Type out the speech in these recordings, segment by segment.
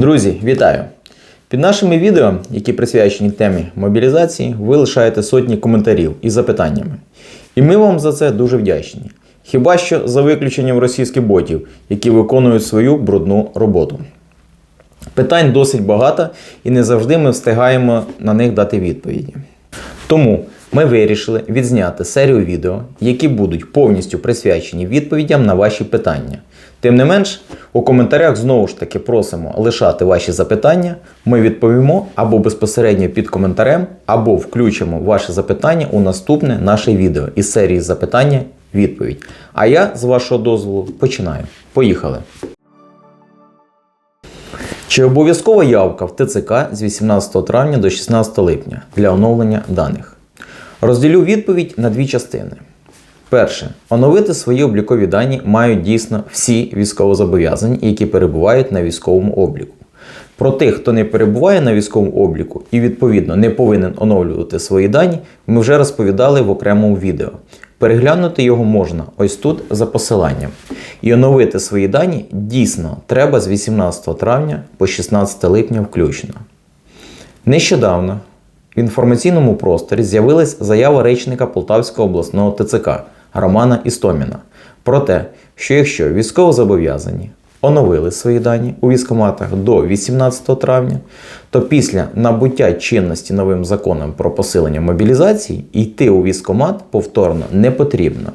Друзі, вітаю! Під нашими відео, які присвячені темі мобілізації, ви лишаєте сотні коментарів із запитаннями. І ми вам за це дуже вдячні. Хіба що за виключенням російських ботів, які виконують свою брудну роботу. Питань досить багато, і не завжди ми встигаємо на них дати відповіді. Тому ми вирішили відзняти серію відео, які будуть повністю присвячені відповідям на ваші питання. Тим не менш, у коментарях знову ж таки просимо лишати ваші запитання. Ми відповімо або безпосередньо під коментарем, або включимо ваше запитання у наступне наше відео із серії запитання відповідь. А я, з вашого дозволу, починаю. Поїхали! Чи обов'язкова явка в ТЦК з 18 травня до 16 липня для оновлення даних? Розділю відповідь на дві частини. Перше, оновити свої облікові дані мають дійсно всі військовозобов'язані, які перебувають на військовому обліку. Про тих, хто не перебуває на військовому обліку і відповідно не повинен оновлювати свої дані, ми вже розповідали в окремому відео. Переглянути його можна ось тут за посиланням. І оновити свої дані дійсно треба з 18 травня по 16 липня включно. Нещодавно в інформаційному просторі з'явилась заява речника Полтавського обласного ТЦК Романа Істоміна про те, що якщо військовозобов'язані оновили свої дані у військкоматах до 18 травня, то після набуття чинності новим законом про посилення мобілізації йти у військкомат повторно не потрібно.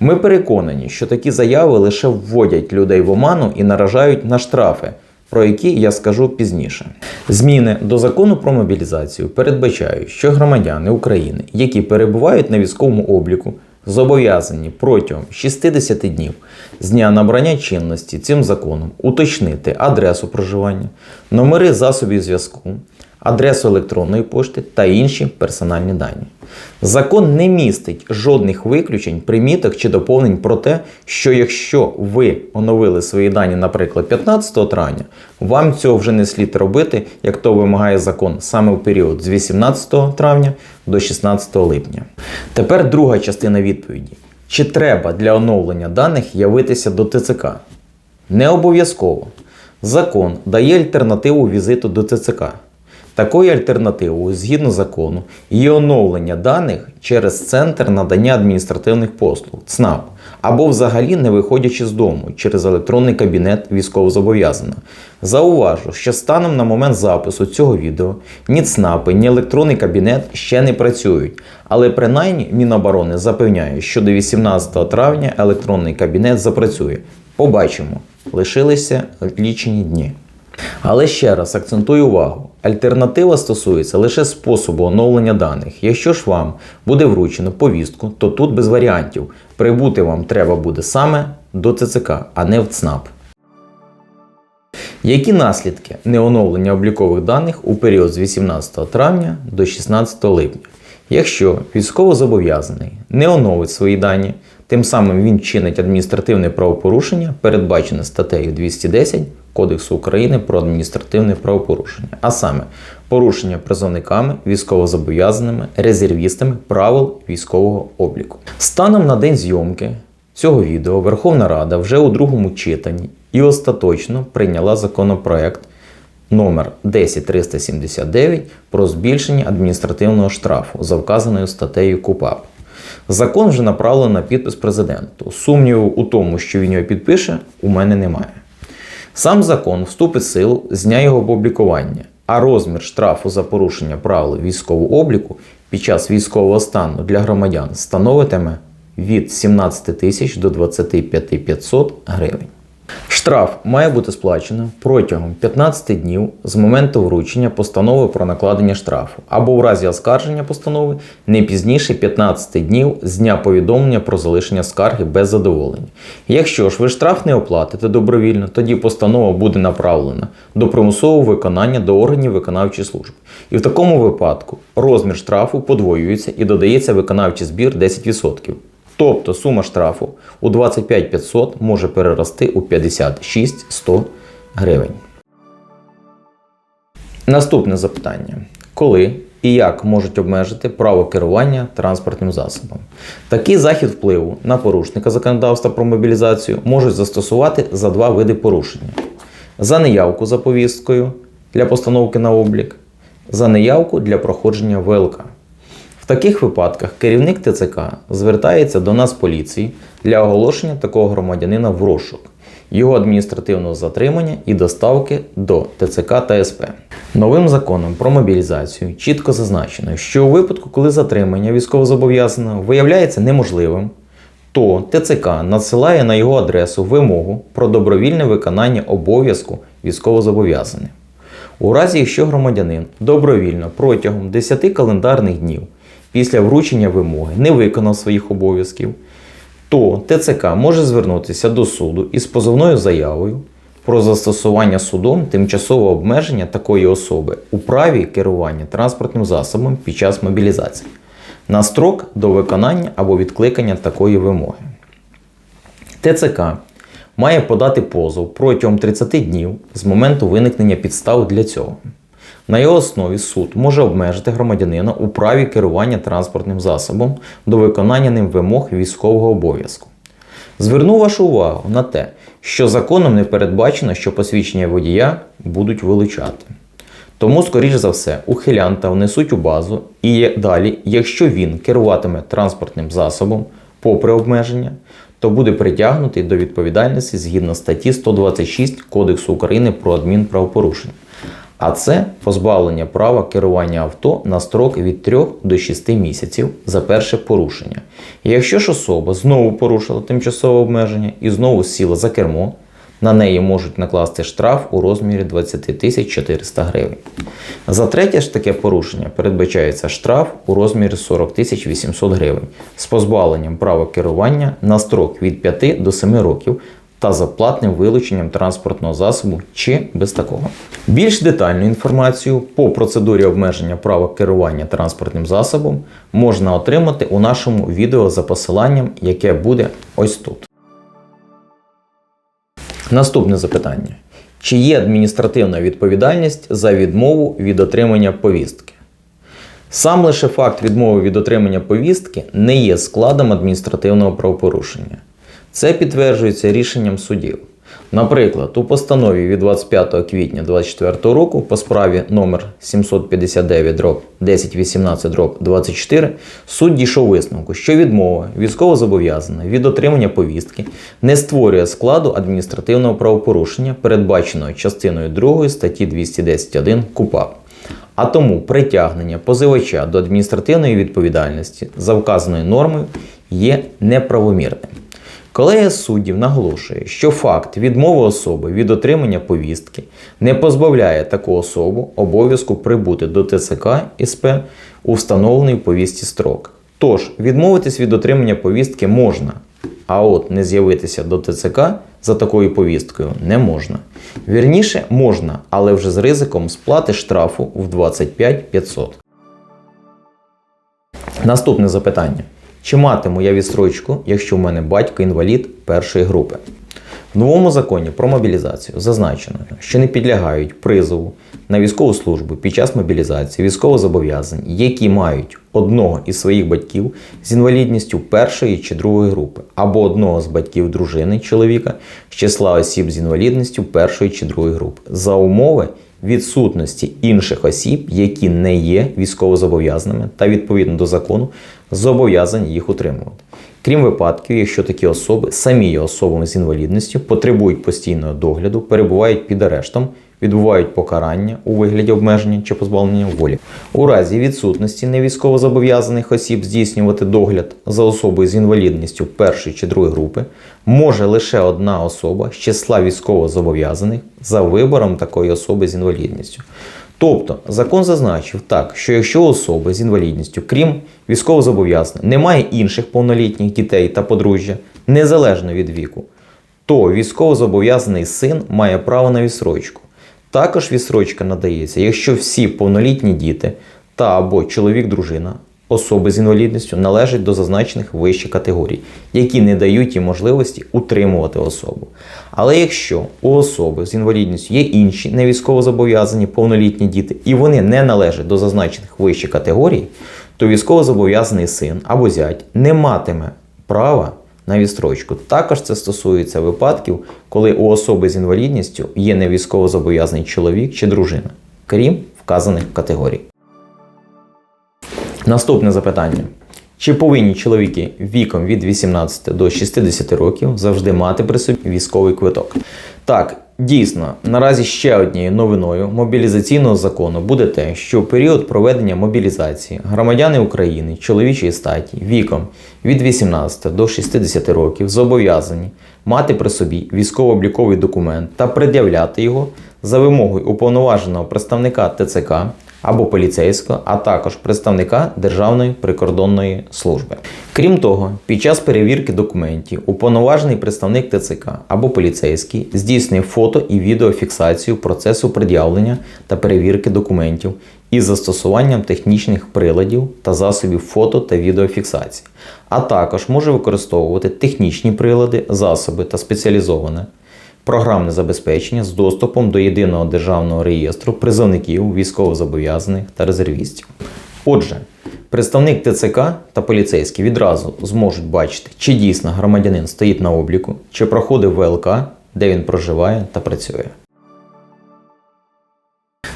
Ми переконані, що такі заяви лише вводять людей в оману і наражають на штрафи, про які я скажу пізніше. Зміни до закону про мобілізацію передбачають, що громадяни України, які перебувають на військовому обліку, зобов'язані протягом 60 днів з дня набрання чинності цим законом уточнити адресу проживання, номери засобів зв'язку, адресу електронної пошти та інші персональні дані. Закон не містить жодних виключень, приміток чи доповнень про те, що якщо ви оновили свої дані, наприклад, 15 травня, вам цього вже не слід робити, як то вимагає закон саме в період з 18 травня до 16 липня. Тепер друга частина відповіді: чи треба для оновлення даних явитися до ТЦК? Не обов'язково. Закон дає альтернативу візиту до ТЦК. Такою альтернативою, згідно закону, є оновлення даних через Центр надання адміністративних послуг ЦНАП, або взагалі не виходячи з дому через електронний кабінет військовозобов'язаного. Зауважу, що станом на момент запису цього відео ні ЦНАПи, ні електронний кабінет ще не працюють, але принаймні Міноборони запевняє, що до 18 травня електронний кабінет запрацює. Побачимо, лишилися лічені дні. Але ще раз акцентую увагу: альтернатива стосується лише способу оновлення даних. Якщо ж вам буде вручено повістку, то тут без варіантів. Прибути вам треба буде саме до ЦЦК, а не в ЦНАП. Які наслідки неоновлення облікових даних у період з 18 травня до 16 липня? Якщо військовозобов'язаний не оновить свої дані, тим самим він чинить адміністративне правопорушення, передбачене статтею 210 Кодексу України про адміністративне правопорушення, а саме порушення призовниками, військовозобов'язаними, резервістами правил військового обліку. Станом на день зйомки цього відео Верховна Рада вже у другому читанні і остаточно прийняла законопроект номер 10379 про збільшення адміністративного штрафу за вказаною статтею КУПАП. Закон вже направлено на підпис президенту. Сумніву у тому, що він його підпише, у мене немає. Сам закон вступить в силу з дня його опублікування, а розмір штрафу за порушення правил військового обліку під час військового стану для громадян становитиме від 17 тисяч до 25 500 гривень. Штраф має бути сплачено протягом 15 днів з моменту вручення постанови про накладення штрафу або в разі оскарження постанови не пізніше 15 днів з дня повідомлення про залишення скарги без задоволення. Якщо ж ви штраф не оплатите добровільно, тоді постанова буде направлена до примусового виконання до органів виконавчої служби. І в такому випадку розмір штрафу подвоюється і додається виконавчий збір 10%. Тобто сума штрафу у 25 500 може перерости у 56 100 гривень. Наступне запитання: коли і як можуть обмежити право керування транспортним засобом? Такий захід впливу на порушника законодавства про мобілізацію можуть застосувати за два види порушення. за неявку за повісткою для постановки на облік, за неявку для проходження ВЛК. Таких випадках керівник ТЦК звертається до нас поліції для оголошення такого громадянина в розшук, його адміністративного затримання і доставки до ТЦК та СП. Новим законом про мобілізацію чітко зазначено, що у випадку, коли затримання військовозобов'язаного виявляється неможливим, то ТЦК надсилає на його адресу вимогу про добровільне виконання обов'язку військовозобов'язаним. У разі, якщо громадянин добровільно протягом 10 календарних днів після вручення вимоги не виконав своїх обов'язків, то ТЦК може звернутися до суду із позовною заявою про застосування судом тимчасового обмеження такої особи у праві керування транспортним засобом під час мобілізації на строк до виконання або відкликання такої вимоги. ТЦК має подати позов протягом 30 днів з моменту виникнення підстав для цього. На його основі суд може обмежити громадянина у праві керування транспортним засобом до виконання ним вимог військового обов'язку. Зверну вашу увагу на те, що законом не передбачено, що посвідчення водія будуть вилучати. Тому, скоріш за все, ухилянта внесуть у базу і далі, якщо він керуватиме транспортним засобом попри обмеження, то буде притягнутий до відповідальності згідно статті 126 Кодексу України про адмінправопорушення. А це позбавлення права керування авто на строк від 3 до 6 місяців за перше порушення. І якщо ж особа знову порушила тимчасове обмеження і знову сіла за кермо, на неї можуть накласти штраф у розмірі 20 тисяч 400 гривень. За третє ж таке порушення передбачається штраф у розмірі 40 тисяч 800 гривень з позбавленням права керування на строк від 5 до 7 років та за платним вилученням транспортного засобу чи без такого. Більш детальну інформацію по процедурі обмеження права керування транспортним засобом можна отримати у нашому відео за посиланням, яке буде ось тут. Наступне запитання: чи є адміністративна відповідальність за відмову від отримання повістки? Сам лише факт відмови від отримання повістки не є складом адміністративного правопорушення. Це підтверджується рішенням судів. Наприклад, у постанові від 25 квітня 2024 року по справі номер 759 1018 24 суд дійшов висновку, що відмова військовозобов'язана від отримання повістки не створює складу адміністративного правопорушення, передбаченого частиною 2 статті 210.1 КУПАП. А тому притягнення позивача до адміністративної відповідальності за вказаною нормою є неправомірним. Колегія суддів наголошує, що факт відмови особи від отримання повістки не позбавляє таку особу обов'язку прибути до ТЦК СП у встановлений повістці строк. Тож, відмовитись від отримання повістки можна, а от не з'явитися до ТЦК за такою повісткою не можна. Вірніше можна, але вже з ризиком сплати штрафу в 25 500. Наступне запитання. Чи матиму я відстрочку, якщо в мене батько інвалід першої групи? В новому законі про мобілізацію зазначено, що не підлягають призову на військову службу під час мобілізації військовозобов'язані, які мають одного із своїх батьків з інвалідністю першої чи другої групи, або одного з батьків дружини чоловіка з числа осіб з інвалідністю першої чи другої групи, за умови відсутності інших осіб, які не є військовозобов'язаними та відповідно до закону зобов'язані їх утримувати. Крім випадків, якщо такі особи самі є особами з інвалідністю, потребують постійного догляду, перебувають під арештом, відбувають покарання у вигляді обмеження чи позбавлення волі. У разі відсутності невійськовозобов'язаних осіб здійснювати догляд за особою з інвалідністю першої чи другої групи може лише одна особа з числа військовозобов'язаних за вибором такої особи з інвалідністю. Тобто закон зазначив так, що якщо особи з інвалідністю, крім військовозобов'язаних, немає інших повнолітніх дітей та подружжя, незалежно від віку, то військовозобов'язаний син має право на відсрочку. Також відсрочка надається, якщо всі повнолітні діти та або чоловік-дружина, особи з інвалідністю належать до зазначених вище категорій, які не дають їм можливості утримувати особу. Але якщо у особи з інвалідністю є інші невійськовозобов'язані повнолітні діти, і вони не належать до зазначених вище категорій, то військовозобов'язаний син або зять не матиме права на відстрочку. Також це стосується випадків, коли у особи з інвалідністю є не військовозобов'язаний чоловік чи дружина, крім вказаних категорій. Наступне запитання. Чи повинні чоловіки віком від 18 до 60 років завжди мати при собі військовий квиток? Так, дійсно, наразі ще однією новиною мобілізаційного закону буде те, що в період проведення мобілізації громадяни України чоловічої статі віком від 18 до 60 років зобов'язані мати при собі військово-обліковий документ та пред'являти його за вимогою уповноваженого представника ТЦК або поліцейського, а також представника Державної прикордонної служби. Крім того, під час перевірки документів уповноважений представник ТЦК або поліцейський здійснює фото і відеофіксацію процесу пред'явлення та перевірки документів із застосуванням технічних приладів та засобів фото та відеофіксації, а також може використовувати технічні прилади, засоби та спеціалізоване програмне забезпечення з доступом до єдиного державного реєстру призовників, військовозобов'язаних та резервістів. Отже, представник ТЦК та поліцейський відразу зможуть бачити, чи дійсно громадянин стоїть на обліку, чи проходив ВЛК, де він проживає та працює.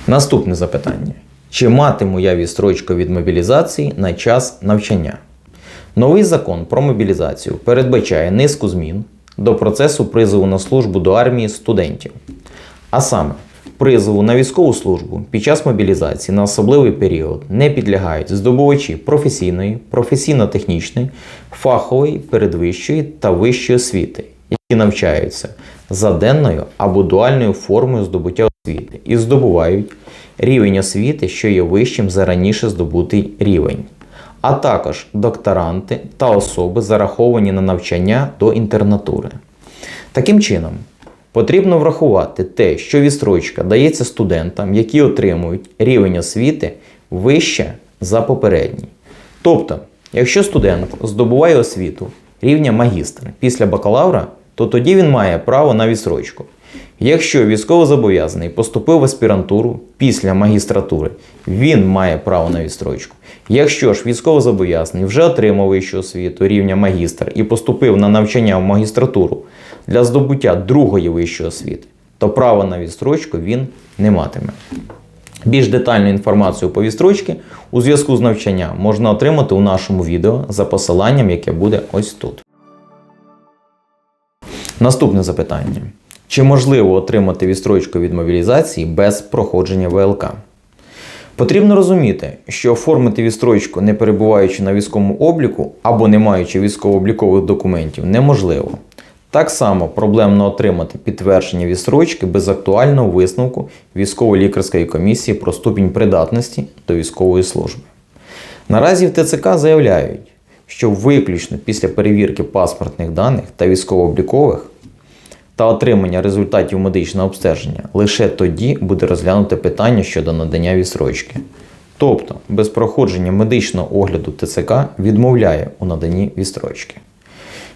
Наступне запитання: чи матиму я відстрочку від мобілізації на час навчання? Новий закон про мобілізацію передбачає низку змін до процесу призову на службу до армії студентів. А саме, призову на військову службу під час мобілізації на особливий період не підлягають здобувачі професійної, професійно-технічної, фахової, передвищої та вищої освіти, які навчаються за денною або дуальною формою здобуття освіти і здобувають рівень освіти, що є вищим за раніше здобутий рівень а також докторанти та особи, зараховані на навчання до інтернатури. Таким чином, потрібно врахувати те, що відстрочка дається студентам, які отримують рівень освіти вище за попередній. Тобто, якщо студент здобуває освіту рівня магістра після бакалавра, то тоді він має право на відстрочку. Якщо військовозобов'язаний поступив в аспірантуру після магістратури, він має право на відстрочку. Якщо ж військовозобов'язаний вже отримав вищу освіту рівня магістр і поступив на навчання в магістратуру для здобуття другої вищої освіти, то право на відстрочку він не матиме. Більш детальну інформацію по відстрочці у зв'язку з навчанням можна отримати у нашому відео за посиланням, яке буде ось тут. Наступне запитання. Чи можливо отримати відстрочку від мобілізації без проходження ВЛК? Потрібно розуміти, що оформити відстрочку, не перебуваючи на військовому обліку або не маючи військово-облікових документів, неможливо. Так само проблемно отримати підтвердження відстрочки без актуального висновку військово-лікарської комісії про ступінь придатності до військової служби. Наразі в ТЦК заявляють, що виключно після перевірки паспортних даних та військово-облікових та отримання результатів медичного обстеження лише тоді буде розглянуте питання щодо надання відсрочки. Тобто, без проходження медичного огляду ТЦК відмовляє у наданні відстрочки.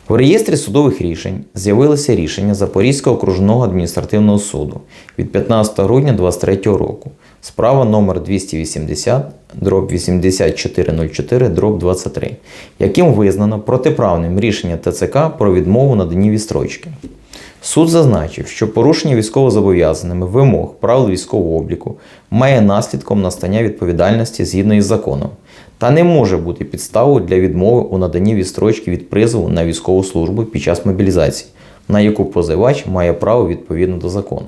В реєстрі судових рішень з'явилося рішення Запорізького окружного адміністративного суду від 15 грудня 2023 року. Справа номер 280 дроб 8404 дроб 23, яким визнано протиправним рішення ТЦК про відмову наданні відстрочки. Суд зазначив, що порушення військовозобов'язаними вимог правил військового обліку має наслідком настання відповідальності згідно із законом та не може бути підставою для відмови у наданні відстрочки від призову на військову службу під час мобілізації, на яку позивач має право відповідно до закону.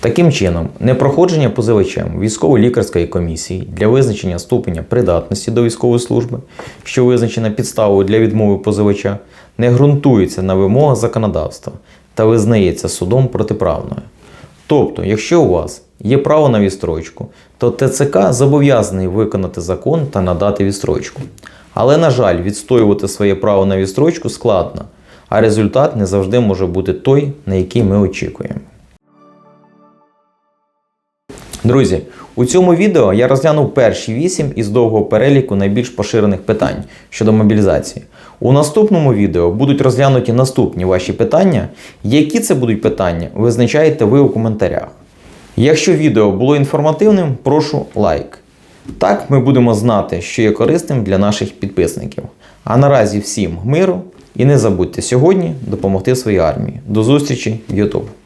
Таким чином, непроходження позивачем військово-лікарської комісії для визначення ступеня придатності до військової служби, що визначена підставою для відмови позивача, не ґрунтується на вимогах законодавства та визнається судом протиправною. Тобто, якщо у вас є право на відстрочку, то ТЦК зобов'язаний виконати закон та надати відстрочку. Але, на жаль, відстоювати своє право на відстрочку складно, а результат не завжди може бути той, на який ми очікуємо. Друзі, у цьому відео я розглянув перші 8 із довгого переліку найбільш поширених питань щодо мобілізації. У наступному відео будуть розглянуті наступні ваші питання. Які це будуть питання, визначаєте ви у коментарях. Якщо відео було інформативним, прошу лайк. Так ми будемо знати, що є корисним для наших підписників. А наразі всім миру І не забудьте сьогодні допомогти своїй армії. До зустрічі в YouTube.